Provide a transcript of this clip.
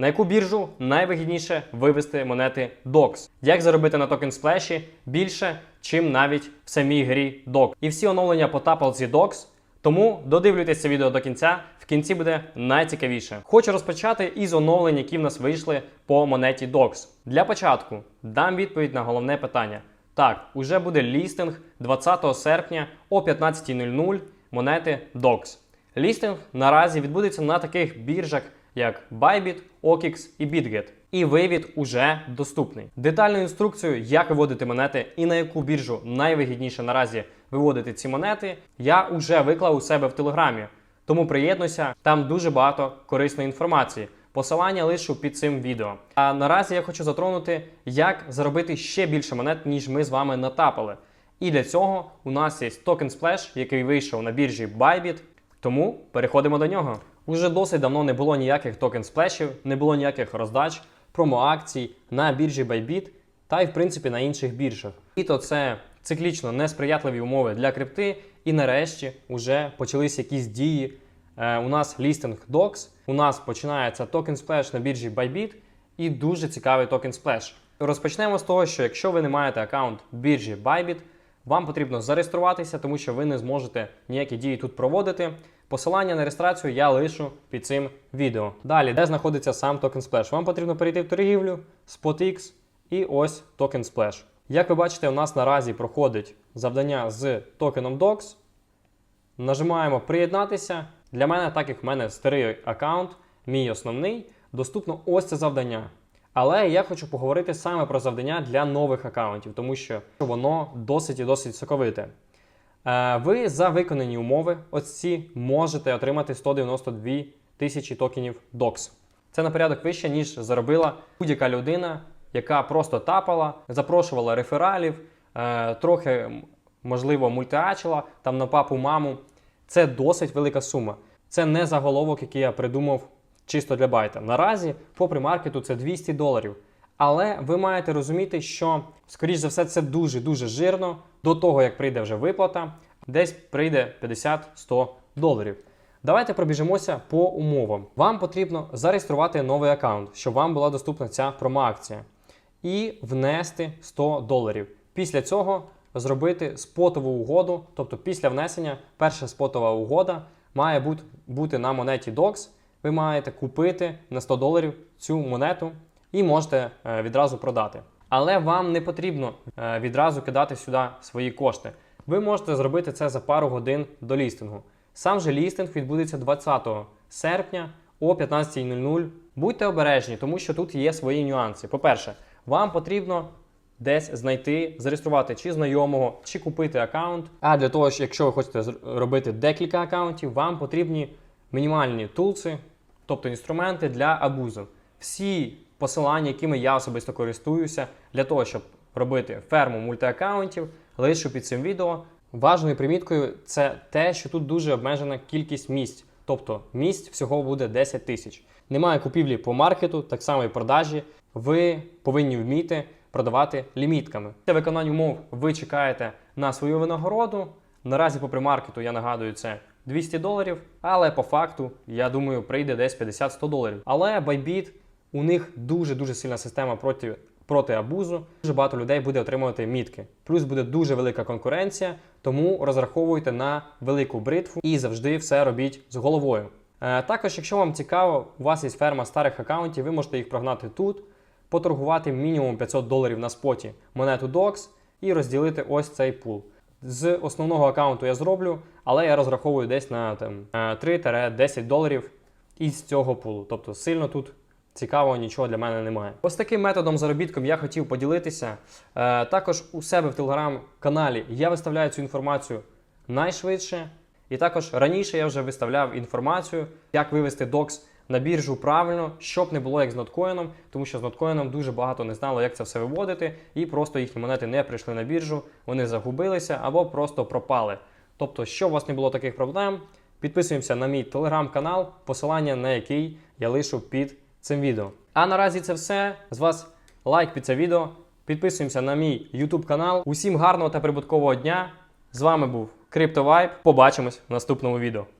На яку біржу найвигідніше вивести монети DOX? Як заробити на токен сплеші більше, чим навіть в самій грі DOX? І всі оновлення по тапалці DOX. Тому додивлюйтесь це відео до кінця. В кінці буде найцікавіше. Хочу розпочати із оновлень, які в нас вийшли по монеті DOX. Для початку дам відповідь на головне питання. Так, уже буде лістинг 20 серпня о 15.00 монети DOX. Лістинг наразі відбудеться на таких біржах, як Bybit, OKX і BitGet. І вивід уже доступний. Детальну інструкцію, як виводити монети і на яку біржу найвигідніше наразі виводити ці монети, я вже виклав у себе в телеграмі. Тому приєднуйся, там дуже багато корисної інформації. Посилання лишу під цим відео. А наразі я хочу затронути, як заробити ще більше монет, ніж ми з вами натапали. І для цього у нас є токен Splash, який вийшов на біржі Bybit. Тому переходимо до нього. Уже досить давно не було ніяких токен сплешів, не було ніяких роздач, промо-акцій на біржі Bybit та й в принципі на інших біржах. І то це циклічно несприятливі умови для крипти. І нарешті вже почалися якісь дії. Е, у нас лістинг DOX, у нас починається токен сплеш на біржі Bybit і дуже цікавий токен сплеш. Розпочнемо з того, що якщо ви не маєте аккаунт біржі Bybit, вам потрібно зареєструватися, тому що ви не зможете ніякі дії тут проводити. Посилання на реєстрацію я лишу під цим відео. Далі, де знаходиться сам токен Splash? Вам потрібно перейти в торгівлю, SpotX і ось токен Splash. Як ви бачите, у нас наразі проходить завдання з токеном DOX. Нажимаємо приєднатися. Для мене, так як в мене старий аккаунт, мій основний, доступно ось це завдання. Але я хочу поговорити саме про завдання для нових аккаунтів, тому що воно досить і досить соковите. Е, Ви за виконані умови, ось можете отримати 192 тисячі токенів DOX. Це на порядок вище, ніж заробила будь-яка людина, яка просто тапала, запрошувала рефералів, е, трохи, можливо, мультиачила там на папу маму. Це досить велика сума. Це не заголовок, який я придумав чисто для байта. Наразі по примаркету це 200 доларів. Але ви маєте розуміти, що, скоріш за все, це дуже-дуже жирно до того, як прийде вже виплата, десь прийде 50-100 доларів. Давайте пробіжимося по умовам. Вам потрібно зареєструвати новий аккаунт, щоб вам була доступна ця промоакція, і внести 100 доларів. Після цього зробити спотову угоду, тобто після внесення перша спотова угода має бути, на монеті DOX. Ви маєте купити на 100 доларів цю монету і можете е, відразу продати. Але вам не потрібно е, відразу кидати сюди свої кошти. Ви можете зробити це за пару годин до лістингу. Сам же лістинг відбудеться 20 серпня о 15.00. Будьте обережні, тому що тут є свої нюанси. По-перше, вам потрібно десь знайти, зареєструвати чи знайомого, чи купити аккаунт. А для того, що якщо ви хочете робити декілька аккаунтів, вам потрібні мінімальні тулси, тобто інструменти для абузу. Всі посилання, якими я особисто користуюся, для того, щоб робити ферму мультиаккаунтів, лишу під цим відео. Важною приміткою це те, що тут дуже обмежена кількість місць, тобто місць всього буде 10 тисяч. Немає купівлі по маркету, так само і продажі. Ви повинні вміти продавати лімітками. Для виконання умов ви чекаєте на свою винагороду. Наразі по примаркету я нагадую це 200 доларів, але по факту, я думаю, прийде десь 50-100 доларів. Але Bybit, у них дуже дуже сильна система проти, проти абузу. Дуже багато людей буде отримувати мітки. Плюс буде дуже велика конкуренція, тому розраховуйте на велику бритву і завжди все робіть з головою. Е, також, якщо вам цікаво, у вас є ферма старих аккаунтів, ви можете їх прогнати тут, поторгувати мінімум 500 доларів на споті монету DOX і розділити ось цей пул. З основного аккаунту я зроблю, але я розраховую десь на там, е, 3-10 доларів із цього пулу. Тобто сильно тут цікавого нічого для мене немає. Ось таким методом заробітком я хотів поділитися. Е, Також у себе в телеграм-каналі я виставляю цю інформацію найшвидше. І також раніше я вже виставляв інформацію, як вивести DOX на біржу правильно, щоб не було як з ноткоїном, тому що з ноткоїном дуже багато не знало, як це все виводити, і просто їхні монети не прийшли на біржу, вони загубилися або просто пропали. Тобто, щоб у вас не було таких проблем, підписуємося на мій телеграм-канал, посилання на який я лишу під цим відео. А наразі це все. З вас лайк під це відео. Підписуємося на мій YouTube канал. Усім гарного та прибуткового дня. З вами був CryptoVibe. Побачимось в наступному відео.